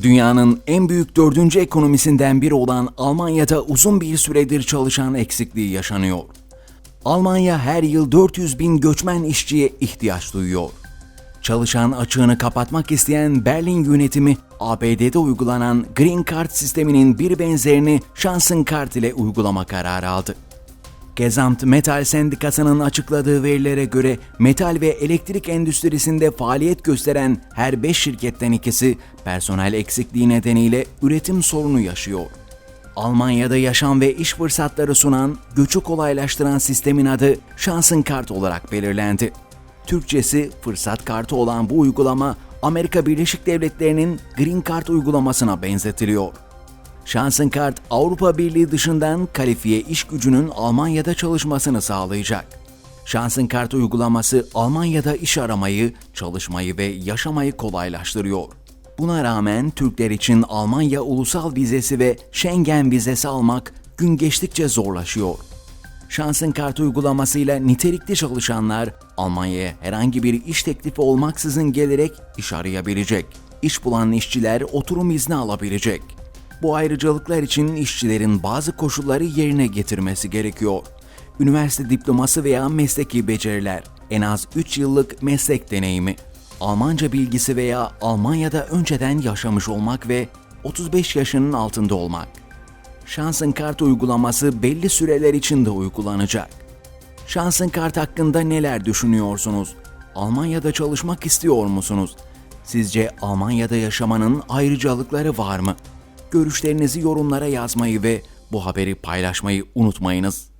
Dünyanın en büyük dördüncü ekonomisinden biri olan Almanya'da uzun bir süredir çalışan eksikliği yaşanıyor. Almanya her yıl 400 bin göçmen işçiye ihtiyaç duyuyor. Çalışan açığını kapatmak isteyen Berlin yönetimi, ABD'de uygulanan Green Card sisteminin bir benzerini Şansın Kart ile uygulama kararı aldı. Gezamt Metal Sendikası'nın açıkladığı verilere göre metal ve elektrik endüstrisinde faaliyet gösteren her 5 şirketten ikisi personel eksikliği nedeniyle üretim sorunu yaşıyor. Almanya'da yaşam ve iş fırsatları sunan, göçü kolaylaştıran sistemin adı Şansın Kart olarak belirlendi. Türkçesi fırsat kartı olan bu uygulama Amerika Birleşik Devletleri'nin Green Card uygulamasına benzetiliyor. Şansın Kart Avrupa Birliği dışından kalifiye iş gücünün Almanya'da çalışmasını sağlayacak. Şansın Kart uygulaması Almanya'da iş aramayı, çalışmayı ve yaşamayı kolaylaştırıyor. Buna rağmen Türkler için Almanya ulusal vizesi ve Schengen vizesi almak gün geçtikçe zorlaşıyor. Şansın Kart uygulamasıyla nitelikli çalışanlar Almanya'ya herhangi bir iş teklifi olmaksızın gelerek iş arayabilecek. İş bulan işçiler oturum izni alabilecek. Bu ayrıcalıklar için işçilerin bazı koşulları yerine getirmesi gerekiyor. Üniversite diploması veya mesleki beceriler, en az 3 yıllık meslek deneyimi, Almanca bilgisi veya Almanya'da önceden yaşamış olmak ve 35 yaşının altında olmak. Şansın Kart uygulaması belli süreler için de uygulanacak. Şansın Kart hakkında neler düşünüyorsunuz? Almanya'da çalışmak istiyor musunuz? Sizce Almanya'da yaşamanın ayrıcalıkları var mı? Görüşlerinizi yorumlara yazmayı ve bu haberi paylaşmayı unutmayınız.